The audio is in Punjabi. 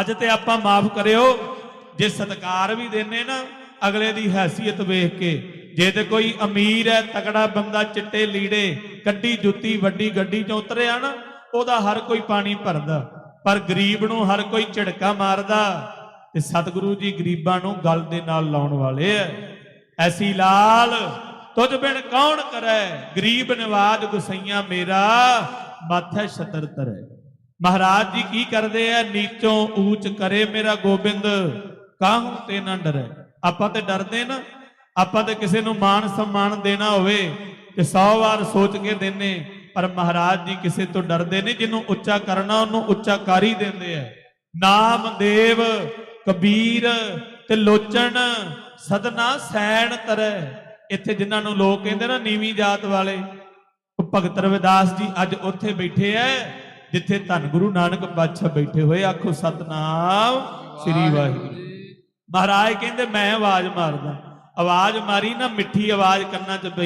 ਅੱਜ ਤੇ ਆਪਾਂ ਮਾਫ ਕਰਿਓ, ਜੇ ਸਤਕਾਰ ਵੀ ਦਿੰਨੇ ਨਾ, ਅਗਲੇ ਦੀ ਹੈਸੀਅਤ ਵੇਖ ਕੇ। ਜੇ ਤੇ ਕੋਈ ਅਮੀਰ ਹੈ, ਤਕੜਾ ਬੰਦਾ, ਚਿੱਟੇ ਲੀੜੇ, ਕੱਢੀ ਜੁੱਤੀ, ਵੱਡੀ ਗੱਡੀ ਚੋਂ ਉਤਰਿਆ ਨਾ, ਉਹਦਾ ਹਰ ਕੋਈ ਪਾਣੀ ਭਰਦਾ। ਪਰ ਗਰੀਬ ਨੂੰ ਹਰ ਕੋਈ ਝਿੜਕਾ ਮਾਰਦਾ। ਤੇ ਸਤਿਗੁਰੂ ਜੀ ਗਰੀਬਾਂ ਨੂੰ ਗਲ ਦੇ ਨਾਲ ਲਾਉਣ ਵਾਲੇ ਐ। ਐਸੀ ਲਾਲ, ਤੁਝ ਬਿਨ ਕੌਣ ਕਰੈ? ਗਰੀਬ ਨਿਵਾਜ ਗੁਸਈਆ ਮੇਰਾ, ਮਾਥੇ ਛਤਰ ਤਰੈ ਮਹਾਰਾਜ ਜੀ ਕੀ ਕਰਦੇ ਆ? ਨੀਚੋਂ ਊਚ ਕਰੇ ਮੇਰਾ ਗੋਬਿੰਦ ਕਾਹੂ ਤੇ ਨਾ ਡਰੇ? ਆਪਾਂ ਤੇ ਡਰਦੇ ਨਾ। ਆਪਾਂ ਤੇ ਕਿਸੇ ਨੂੰ ਮਾਣ ਸਨਮਾਨ ਦੇਣਾ ਹੋਵੇ ਤੇ 100 ਵਾਰ ਸੋਚ ਕੇ ਦੇਨੇ। ਪਰ ਮਹਾਰਾਜ ਜੀ ਕਿਸੇ ਤੋਂ ਡਰਦੇ ਨਹੀਂ, ਜਿਹਨੂੰ ਉੱਚਾ ਕਰਨਾ, ਉਹਨੂੰ ਉੱਚਾ ਕਰ ਹੀ ਦਿੰਦੇ ਆ। ਨਾਮਦੇਵ ਕਬੀਰ ਤੇ ਲੋਚਨ ਸਦਨਾ ਸੈਣ ਤਰੈ। ਇੱਥੇ ਜਿਨ੍ਹਾਂ ਨੂੰ ਲੋਕ ਕਹਿੰਦੇ ਨਾ, ਨੀਵੀਂ ਜਾਤ ਵਾਲੇ। ਭਗਤ ਰਵਿਦਾਸ ਜੀ ਅੱਜ ਉੱਥੇ ਬੈਠੇ ਐ। ਜਿੱਥੇ ਧੰਨ ਗੁਰੂ ਨਾਨਕ ਪਾਤਸ਼ਾਹ ਬੈਠੇ ਹੋਏ ਆਖੋ ਸਤਨਾਮ ਸ੍ਰੀ ਵਾਹਿਗੁਰੂ ਮਹਾਰਾਜ ਕਹਿੰਦੇ ਮੈਂ ਆਵਾਜ਼ ਮਾਰਦਾ। ਆਵਾਜ਼ ਮਾਰੀ ਨਾ ਮਿੱਠੀ ਆਵਾਜ਼ ਕੰਨਾਂ 'ਚ ਪਈ।